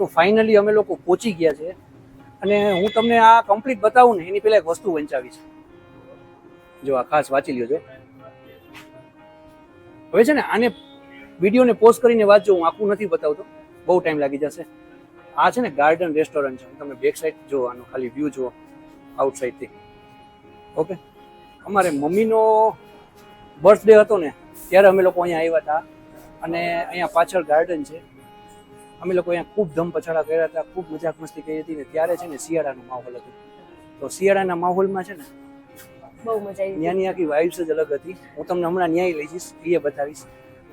તો ફાઇનલી અમે લોકો પહોંચી ગયા છે. અને હું તમને આ કમ્પ્લીટ બતાવું ને, એની પહેલાં એક વસ્તુ વંચાવી છે જો આ ખાસ વાંચી લ્યો જો. હવે છે ને, આને વિડીયોને પોઝ કરીને વાંચજો, હું આખું નથી બતાવતો. બહુ ટાઈમ લાગી જશે. આ છે ને ગાર્ડન રેસ્ટોરન્ટ છે. તમને બેક સાઈડ જુઓ, આનો ખાલી વ્યૂ જુઓ આઉટસાઇડથી ઓકે અમારે મમ્મીનો બર્થડે હતો ને, ત્યારે અમે લોકો અહીંયા આવ્યા હતા. અને અહીંયા પાછળ ગાર્ડન છે. અમે લોકો અહીંયા ખૂબ ધમ પછાડા કર્યા હતા ખૂબ મજાક મસ્તી કરી હતી ને ત્યારે છે ને શિયાળાનો માહોલ હતો. તો શિયાળાના માહોલમાં છે ને બહુ મજા આવી ત્યાંની આખી વાઇબ્સ જ અલગ હતી. હું તમને હમણાં ન્યાય લઈ જઈશ એ બતાવીશ.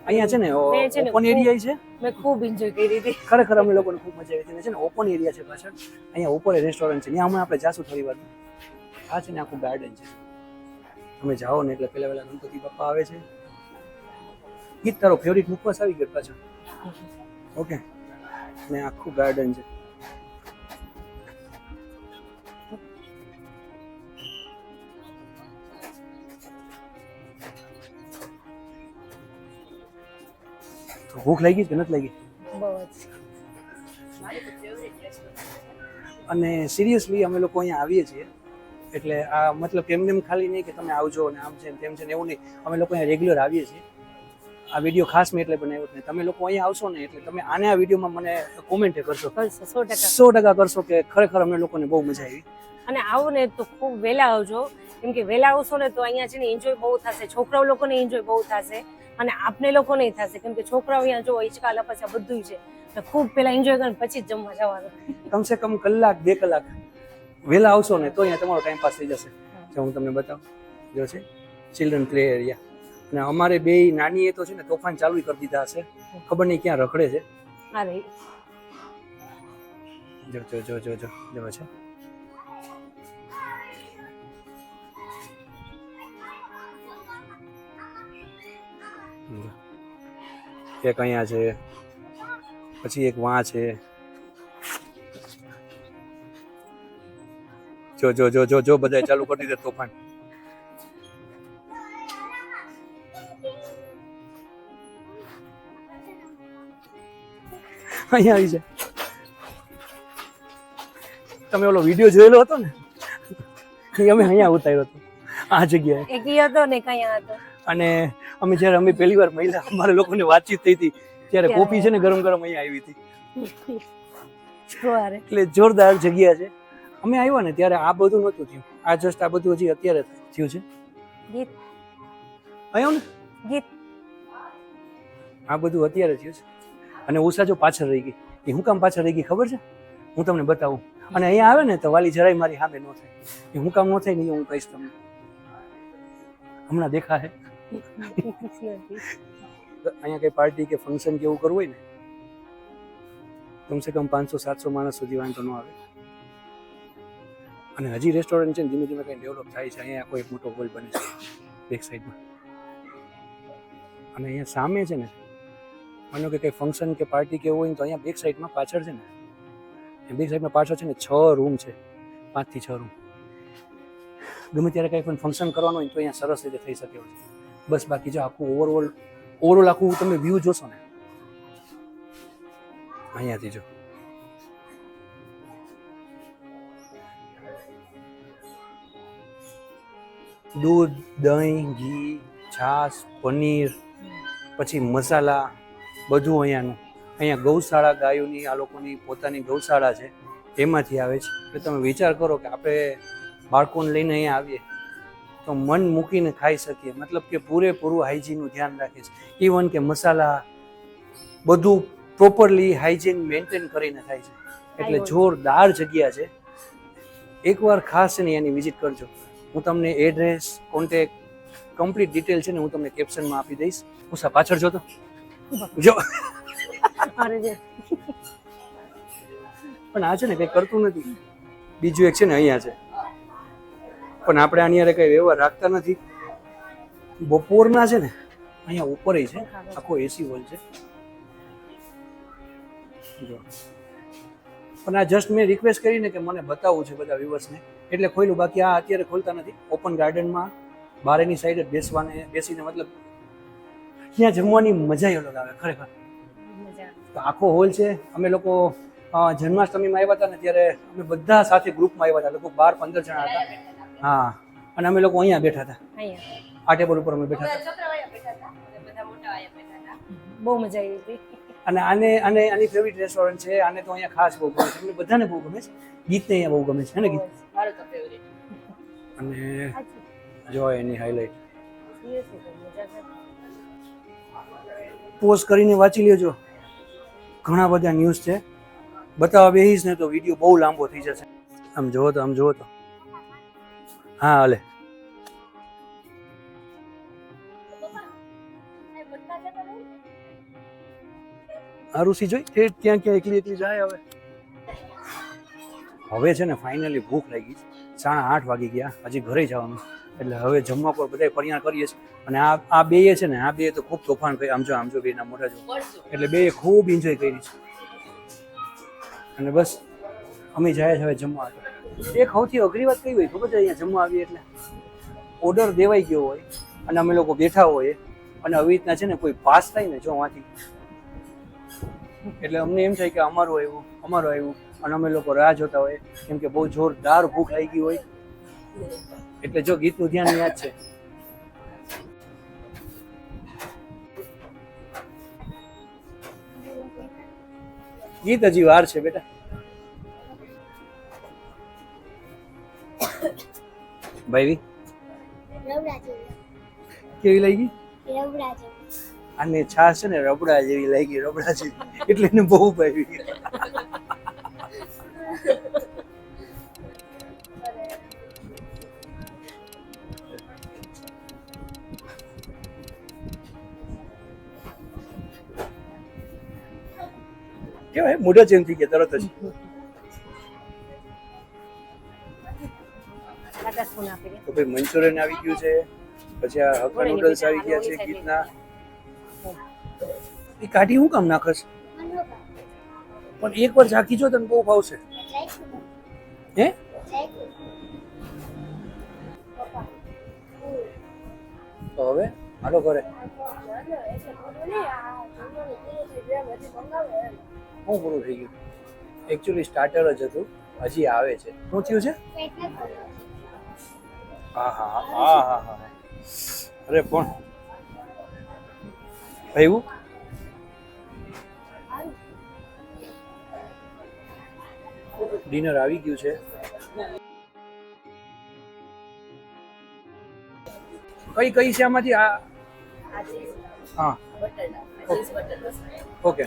અહીંયા છે ને ઓપન એરિયા છે. મેં ખૂબ એન્જોય કરી હતી. ખરેખર અમે લોકોને ખૂબ મજા આવી હતી. છે ને ઓપન એરિયા છે પાછળ. અહીંયા ઉપર રેસ્ટોરન્ટ છે. ત્યાં હમણાં આપણે જાશું થોડી વાર. આ છે ને આખું ગાર્ડન છે. તમે જાઓ ને એટલે પહેલા પહેલા ગણપતિ બાપા આવે છે. ગીત તારો ફેવરિટ મુકવાસ આવી ગયો પાછળ. ઓકે. ને આખું ગાર્ડન છે. ભૂખ લાગી કે નથી લાગી? અને સિરિયસલી અમે લોકો અહીંયા આવીએ છીએ. એટલે આ મતલબ એમને એમ ખાલી નહીં કે તમે આવજો અને આમ છે તેમ છે ને એવું નહીં. અમે લોકો અહીંયા રેગ્યુલર આવીએ છીએ. આ વીડિયો ખાસ મેં એટલે બનાવ્યો ને તમે લોકો અહીંયા આવશો ને એટલે તમે આને આ વિડીયોમાં મને કોમેન્ટ કરશો સો ટકા. સો ટકા કરશો કે ખરેખર અમને લોકોને બહુ મજા આવી. અને આવો ને તો ખૂબ વહેલા આવજો. કેમ કે વહેલા આવશો ને તો અહીંયા છે ને એન્જોય બહુ થશે. છોકરાઓ લોકોને એન્જોય બહુ થશે. અને આપને લોકોને થશે. કેમ કે છોકરાઓ અહીંયા જો હિંચકા લપસા બધું છે. તો ખૂબ પહેલા એન્જોય કરીને પછી જ જમવા જવાનું. કમસે કમ કલાક બે કલાક વહેલા આવશો ને તો અહીંયા તમારો ટાઈમ પાસ થઈ જશે. જો હું તમને બતાવું. જો છે ચિલ્ડ્રન પ્લે એરિયા અને અમારે બે નાની એ તો છે ને તોફાન ચાલુ કરી દીધા છે. ખબર નહીં ક્યાં રખડે છે. જો જો જો જો જો જો છે. એક અહીંયા છે પછી એક વાં છે. જો જો જો જો જો બધા ચાલુ કરી દીધે તોફાન. અહીંયા આવી છે તમે ઓલો વીડિયો જોયેલો હતો ને? એ અમે અહીંયા ઉતાર્યો હતો. આ જગ્યાએ. એક હતો ને કયા હતો. અને અમે જ્યારે અમે પહેલી વાર મહિલા અમારે લોકોને વાતચીત થઈ હતી. ત્યારે ત્યારે. કોફી છે ને ગરમ ગરમ અહીંયા આવી હતી. એટલે જોરદાર જગ્યા છે. અમે આવ્યા ને ત્યારે આ બધું નહોતું થયું. આ જસ્ટ આ બધું હજી અત્યારે થયું છે. ગીત. આવ્યો ને? ગીત. આ બધું અત્યારે થયું છે. અને ઉષા જો પાછળ રહી ગઈ. એ હું કામ પાછળ રહી ગઈ ખબર છે? હું તમને બતાવું. અને અહીંયા આવે ને તો વાલી જરાય મારી સામે ન થાય. એ હું કામ ન થાય નહીં હું કહીશ તમને. હમણાં દેખા હે? અહીંયા કઈ પાર્ટી કે ફંક્શન કે એવું કરવું હોય ને? કમસે કમ પાંચસો, સાતસો માણસ સુધી વાંધો ન આવે. અને હજી રેસ્ટોરન્ટ છે ને ધીમે ધીમે કંઈ ડેવલપ થાય છે. અહીંયા કોઈ મોટો હોલ બને છે. બેક સાઈડમાં અને અહીંયા સામે છે ને માનો કે કંઈ ફંક્શન કે પાર્ટી કે એવું હોય તો અહીંયા બેક સાઈડમાં પાછળ છે ને બેક સાઈડમાં પાછળ છે ને છ રૂમ છે, પાંચથી છ રૂમ ગમે ત્યારે કંઈ પણ ફંક્શન કરવાનું હોય તો અહીંયા સરસ રીતે થઈ શકે છે. બસ બાકી જો આખું ઓવરઓલ ઓવરઓલ આખું તમે વ્યૂ જોશો ને, અહીંયાથી જો. દૂધ, દહીં, ઘી, છાશ, પનીર, પછી મસાલા બધું અહીંયાનું. અહીંયા ગૌશાળા ગાયોની આ લોકોની પોતાની ગૌશાળા છે એમાંથી આવે છે. એટલે તમે વિચાર કરો કે આપણે બાળકોને લઈને અહીંયા આવીએ તો મન મૂકીને ખાઈ શકીએ. મતલબ કે પૂરેપૂરું હાઇજીનનું ધ્યાન રાખે છે. ઇવન કે મસાલા બધું પ્રોપરલી હાઇજીન મેન્ટેન કરીને થાય છે. એટલે જોરદાર જગ્યા છે. એકવાર ખાસ ને એની વિઝિટ કરજો. હું તમને એડ્રેસ કોન્ટેક કમ્પ્લીટ ડિટેલ છે ને હું તમને કેપ્શનમાં આપી દઈશ. ઉષા પાછળ જોતો જો. અરે જે. પણ આ છે ને કંઈ કરતું નથી. બીજું એક છે ને અહીંયા છે. પણ આપણે આની અરે કંઈ વ્યવહાર રાખતા નથી. બપોરના છે ને અહીંયા ઉપર છે. આખો એસી હોલ છે. જો. પણ આ જસ્ટ મેં રિક્વેસ્ટ કરીને કે મને બતાવવું છે બધા વ્યુઅર્સને એટલે ખોલ્યું બાકી આ અત્યારે ખોલતા નથી. ઓપન ગાર્ડનમાં બારેની સાઈડ બેસવાને બેસીને મતલબ ત્યાં જમવાની મજા એ અલગ આવે ખરેખર. તો આખો હોલ છે અમે લોકો જન્માષ્ટમીમાં આવ્યા હતા ને ત્યારે અમે બધા સાથે ગ્રુપમાં આવ્યા હતા લગભગ બાર પંદર જણા હતા. હા અને અમે લોકો અહીંયા બેઠા હતા. આ ટેબલ ઉપર અમે બેઠા હતા. અને બહુ મજા આવી હતી. અને આને આને આની ફેવરિટ રેસ્ટોરન્ટ છે આને તો અહીંયા ખાસ બહુ ગમે છે. અમને બધાને બહુ ગમે છે. ગીતને અહીંયા બહુ ગમે છે ને ગીત? મારો તો ફેવરિટ અને જો એની હાઇલાઇટ પોઝ કરીને વાંચી લેજો. ઘણા બધા ન્યૂઝ છે. બતાવવા બેહીશ ને તો વીડિયો બહુ લાંબો થઈ જશે. આમ જુઓ તો, આમ જુઓ તો. હા, હાલે. આરુષી જોઈ તે ત્યાં ક્યાં એકલી એકલી જાય હવે? હવે છે ને ફાઇનલી ભૂખ લાગી. સાડા આઠ વાગી ગયા. હજી ઘરે જવાનું. એટલે હવે જમવા પર બધા પરિયાણ કરીએ છીએ. અને આ આ બે છે ને આ બે તો ખૂબ તોફાન કરી. આમ જો આમ જો બેના મોટા જો. એટલે બે ખૂબ એન્જોય કરી છે. અને બસ અમે જાય છે હવે જમવા. એક સૌથી અઘરી વાત કઈ હોય? ખબર છે અહીંયા જમવા આવીએ એટલે? ઓર્ડર દેવાઈ ગયો હોય અને અમે લોકો બેઠા હોઈએ અને આવી રીતના છે ને કોઈ પાસ થાય ને જો વાંથી એટલે અમને એમ થાય કે અમારું આવ્યું અમારું આવ્યું. અને અમે લોકો રાહ જોતા હોય કેમ કે બહુ જોરદાર ભૂખ લાગી હોય. એટલે જો ગીતનું ધ્યાન યાદ છે. ગીત હજી વાર છે બેટા. ભાઈ કેવી લાગી? અને છાશ છે ને રબડા જેવી લાગી રબડા જેવી. એટલે એને બહુ ભાવી કેવાય મોઢા ચેન્જ થઈ ગયા તરત જ. તો ભાઈ મંચુરિયન આવી ગયું છે પછી આ હક્કા નૂડલ્સ આવી ગયા છે ગીતના એ કાઢી હું કામ નાખશ? પણ એક વાર ઝાંકી જો તને બહુ ભાવશે હે? તો હવે? હાલો ઘરે. હું પૂરું થઈ ગયું. એકચ્યુઅલી સ્ટાર્ટર જ હતું. હજી આવે છે. શું થયું છે? હા હા હા હા હા અરે પણ. ભાઈ ડિનર આવી ગયું છે. કઈ કઈ છે આમાંથી? આ હા. ઓકે.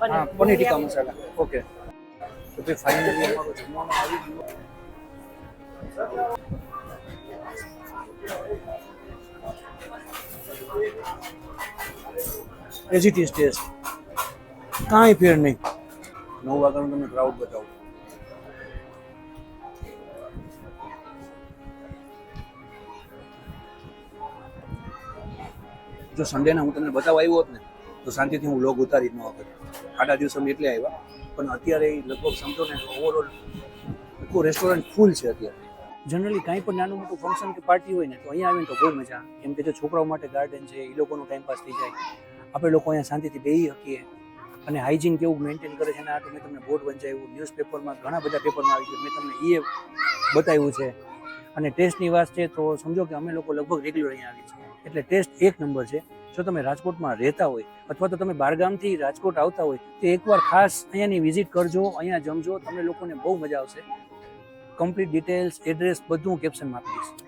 હા, પનીર ટીકા મસાલા. ઓકે. તો ભાઈ ફાઇનલી અમારું જમવાનું આવી ગયું. એઝ ઇટ ઇઝ ટેસ્ટ કાંઈ ફેર નહીં. નવ વાગ્યાનું તમે ક્રાઉડ બતાવું. જો સન્ડેના હું તમને બતાવવા આવ્યો હોત ને, તો શાંતિથી હું લોગ ઉતારી ન વખત આડા દિવસો અમે એટલે આવ્યા. પણ અત્યારે લગભગ સમજો ને ઓવરઓલ આખું રેસ્ટોરન્ટ ફૂલ છે અત્યારે. જનરલી કાંઈ પણ નાનું મોટું ફંક્શન કે પાર્ટી હોય ને, તો અહીંયા આવીને તો બહુ મજા. કેમ કે જો છોકરાઓ માટે ગાર્ડન છે એ લોકોનો ટાઈમ પાસ થઈ જાય. આપણે લોકો અહીંયા શાંતિથી બેહી શકીએ. અને હાઇજીન કેવું મેન્ટેન કરે છે ને આટલું મેં તમને બોર્ડ વંચાવ્યું ન્યૂઝપેપરમાં ઘણા બધા પેપરમાં આવી ગયું. મેં તમને એ બતાવ્યું છે. અને ટેસ્ટની વાત છે, તો સમજો કે અમે લોકો લગભગ રેગ્યુલર અહીંયા આવીએ છીએ. એટલે ટેસ્ટ એક નંબર છે. જો તમે રાજકોટમાં રહેતા હોય અથવા તો તમે બારગામથી રાજકોટ આવતા હોય, તો એકવાર ખાસ અહીંયાની વિઝિટ કરજો, અહીંયા જમજો, તમને લોકોને બહુ મજા આવશે. કમ્પ્લીટ ડિટેલ્સ એડ્રેસ બધું કેપ્શનમાં આપીશ.